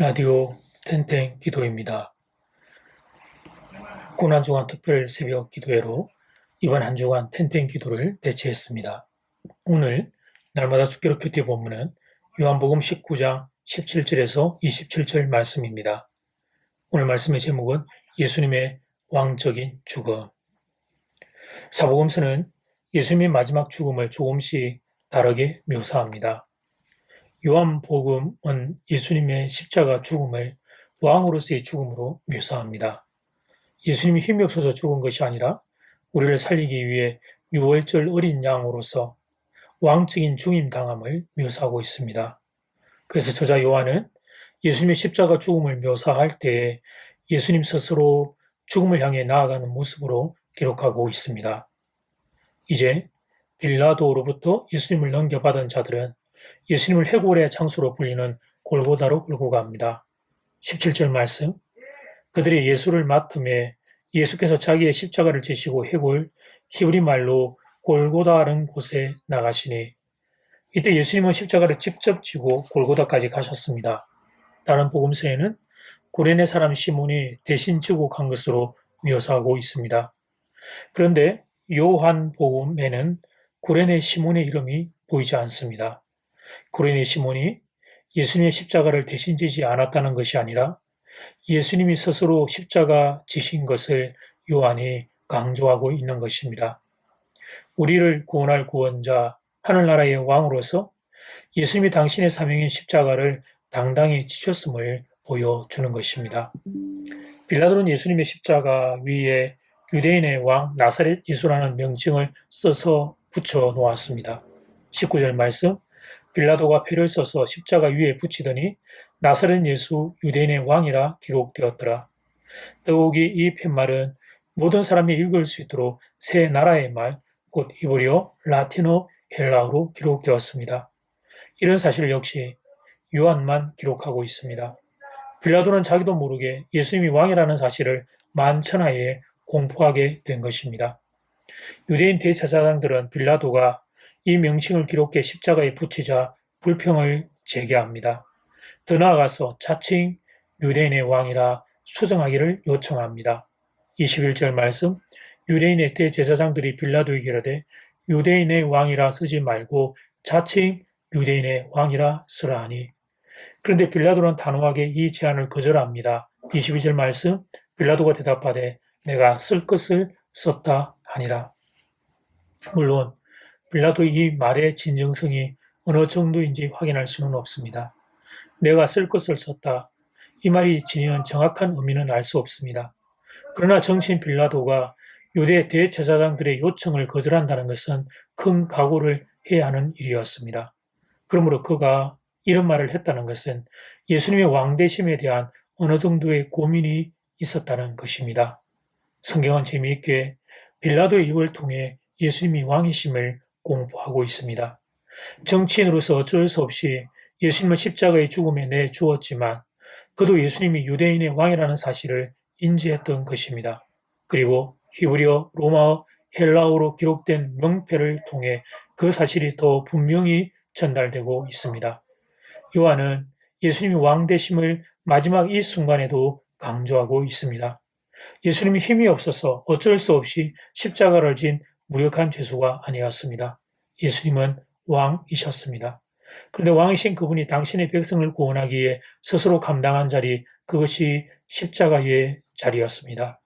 라디오 텐텐 기도입니다. 고난 주간 특별 새벽 기도회로 이번 한 주간 텐텐 기도를 대체했습니다. 오늘 날마다 축기로 큐티 본문은 요한복음 19장 17절에서 27절 말씀입니다. 오늘 말씀의 제목은 예수님의 왕적인 죽음. 사복음서는 예수님의 마지막 죽음을 조금씩 다르게 묘사합니다. 요한복음은 예수님의 십자가 죽음을 왕으로서의 죽음으로 묘사합니다. 예수님이 힘이 없어서 죽은 것이 아니라 우리를 살리기 위해 유월절 어린 양으로서 왕적인 중임 당함을 묘사하고 있습니다. 그래서 저자 요한은 예수님의 십자가 죽음을 묘사할 때 예수님 스스로 죽음을 향해 나아가는 모습으로 기록하고 있습니다. 이제 빌라도로부터 예수님을 넘겨받은 자들은 예수님을 해골의 장소로 불리는 골고다로 끌고 갑니다. 17절 말씀. 그들이 예수를 맡음에 예수께서 자기의 십자가를 지시고 해골, 히브리 말로 골고다라는 곳에 나가시니 이때 예수님은 십자가를 직접 지고 골고다까지 가셨습니다. 다른 복음서에는 구레네 사람 시몬이 대신 지고 간 것으로 묘사하고 있습니다. 그런데 요한 복음에는 구레네 시몬의 이름이 보이지 않습니다. 구레네 시몬이 예수님의 십자가를 대신 지지 않았다는 것이 아니라 예수님이 스스로 십자가 지신 것을 요한이 강조하고 있는 것입니다. 우리를 구원할 구원자, 하늘나라의 왕으로서 예수님이 당신의 사명인 십자가를 당당히 지셨음을 보여주는 것입니다. 빌라도는 예수님의 십자가 위에 유대인의 왕 나사렛 예수라는 명칭을 써서 붙여 놓았습니다. 19절 말씀 빌라도가 표를 써서 십자가 위에 붙이더니 나사렛 예수 유대인의 왕이라 기록되었더라. 더욱이 이 팻말은 모든 사람이 읽을 수 있도록 새 나라의 말, 곧 히브리어, 라틴어, 헬라어로 기록되었습니다. 이런 사실 역시 요한만 기록하고 있습니다. 빌라도는 자기도 모르게 예수님이 왕이라는 사실을 만천하에 공포하게 된 것입니다. 유대인 대제사장들은 빌라도가 이 명칭을 기록해 십자가에 붙이자 불평을 제기합니다. 더 나아가서 자칭 유대인의 왕이라 수정하기를 요청합니다. 21절 말씀 유대인의 대제사장들이 빌라도에게 이르되 유대인의 왕이라 쓰지 말고 자칭 유대인의 왕이라 쓰라 하니 그런데 빌라도는 단호하게 이 제안을 거절합니다. 22절 말씀 빌라도가 대답하되 내가 쓸 것을 썼다 하니라. 물론 빌라도의 이 말의 진정성이 어느 정도인지 확인할 수는 없습니다. 내가 쓸 것을 썼다. 이 말이 지니는 정확한 의미는 알 수 없습니다. 그러나 정치인 빌라도가 유대 대제사장들의 요청을 거절한다는 것은 큰 각오를 해야 하는 일이었습니다. 그러므로 그가 이런 말을 했다는 것은 예수님의 왕대심에 대한 어느 정도의 고민이 있었다는 것입니다. 성경은 재미있게 빌라도의 입을 통해 예수님이 왕이심을 공부하고 있습니다. 정치인으로서 어쩔 수 없이 예수님을 십자가의 죽음에 내 주었지만 그도 예수님이 유대인의 왕이라는 사실을 인지했던 것입니다. 그리고 히브리어, 로마어, 헬라어로 기록된 명패를 통해 그 사실이 더 분명히 전달되고 있습니다. 요한은 예수님이 왕 되심을 마지막 이 순간에도 강조하고 있습니다. 예수님이 힘이 없어서 어쩔 수 없이 십자가를 진 무력한 죄수가 아니었습니다. 예수님은 왕이셨습니다. 그런데 왕이신 그분이 당신의 백성을 구원하기 위해 스스로 감당한 자리, 그것이 십자가의 자리였습니다.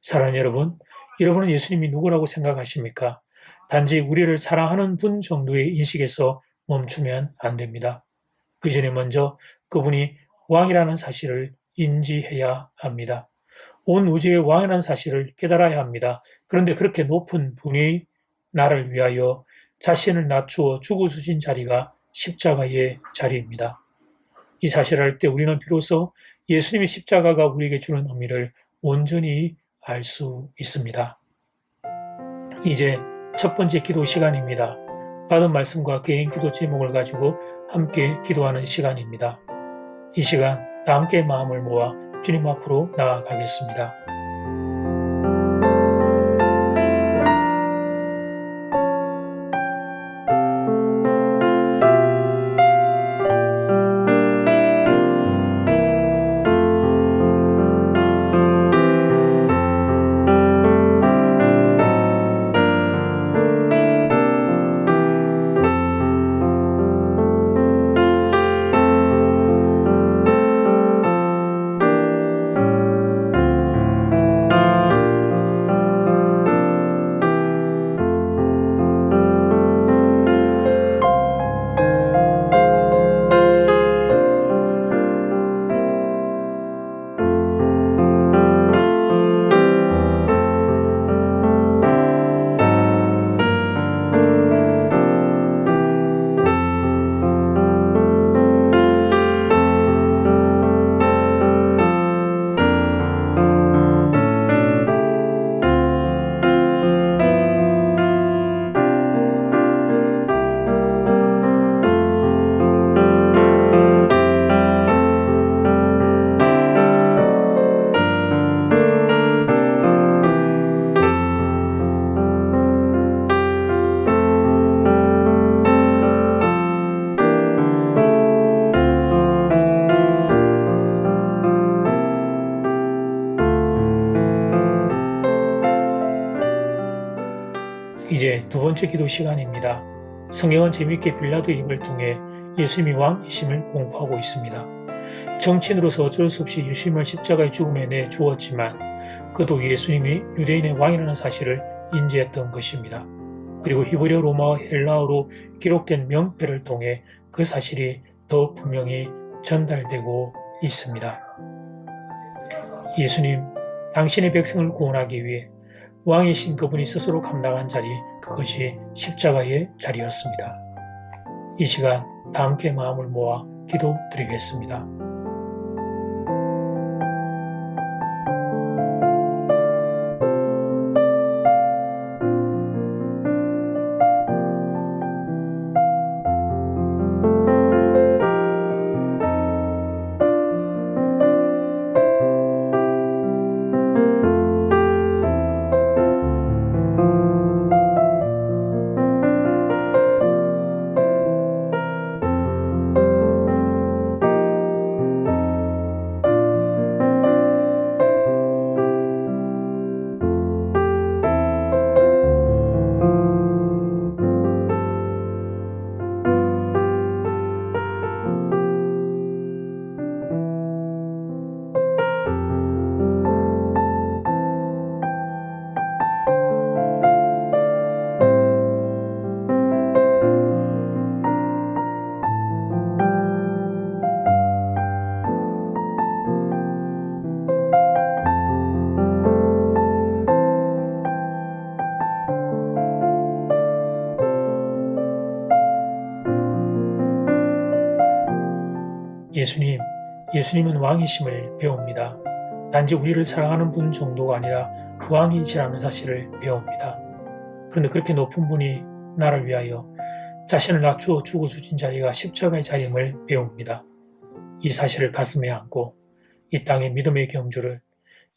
사랑하는 여러분, 여러분은 예수님이 누구라고 생각하십니까? 단지 우리를 사랑하는 분 정도의 인식에서 멈추면 안 됩니다. 그 전에 먼저 그분이 왕이라는 사실을 인지해야 합니다. 온 우주의 왕이라는 사실을 깨달아야 합니다. 그런데 그렇게 높은 분이 나를 위하여 자신을 낮추어 죽어주신 자리가 십자가의 자리입니다. 이 사실을 알 때 우리는 비로소 예수님의 십자가가 우리에게 주는 의미를 온전히 알 수 있습니다. 이제 첫 번째 기도 시간입니다. 받은 말씀과 개인 기도 제목을 가지고 함께 기도하는 시간입니다. 이 시간 다 함께 마음을 모아 주님 앞으로 나아가겠습니다. 이제 두 번째 기도 시간입니다. 성경은 재미있게 빌라도의 입을 통해 예수님이 왕이심을 공포하고 있습니다. 정치인으로서 어쩔 수 없이 예수님을 십자가의 죽음에 내 주었지만 그도 예수님이 유대인의 왕이라는 사실을 인지했던 것입니다. 그리고 히브리어, 로마어, 헬라어로 기록된 명패를 통해 그 사실이 더 분명히 전달되고 있습니다. 예수님, 당신의 백성을 구원하기 위해 왕이신 그분이 스스로 감당한 자리, 그것이 십자가의 자리였습니다. 이 시간 다 함께 마음을 모아 기도 드리겠습니다. 예수님, 예수님은 왕이심을 배웁니다. 단지 우리를 사랑하는 분 정도가 아니라 왕이시라는 사실을 배웁니다. 그런데 그렇게 높은 분이 나를 위하여 자신을 낮추어 죽어 주신 자리가 십자가의 자임을 배웁니다. 이 사실을 가슴에 안고 이 땅의 믿음의 경주를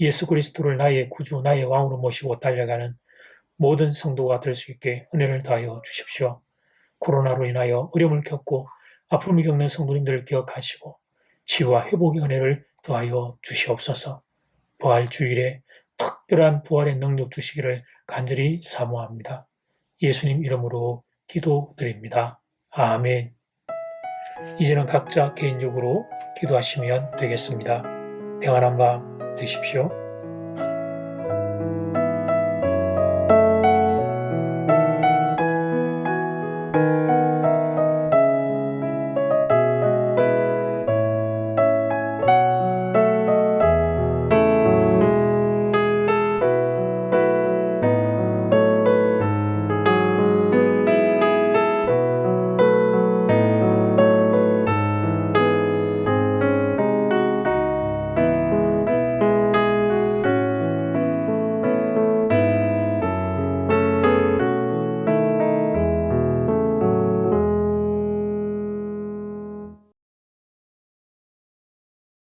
예수 그리스도를 나의 구주, 나의 왕으로 모시고 달려가는 모든 성도가 될 수 있게 은혜를 더하여 주십시오. 코로나로 인하여 어려움을 겪고 아픔을 겪는 성도님들을 기억하시고 치유와 회복의 은혜를 더하여 주시옵소서. 부활 주일에 특별한 부활의 능력 주시기를 간절히 사모합니다. 예수님 이름으로 기도드립니다. 아멘. 이제는 각자 개인적으로 기도하시면 되겠습니다. 평안한 밤 되십시오.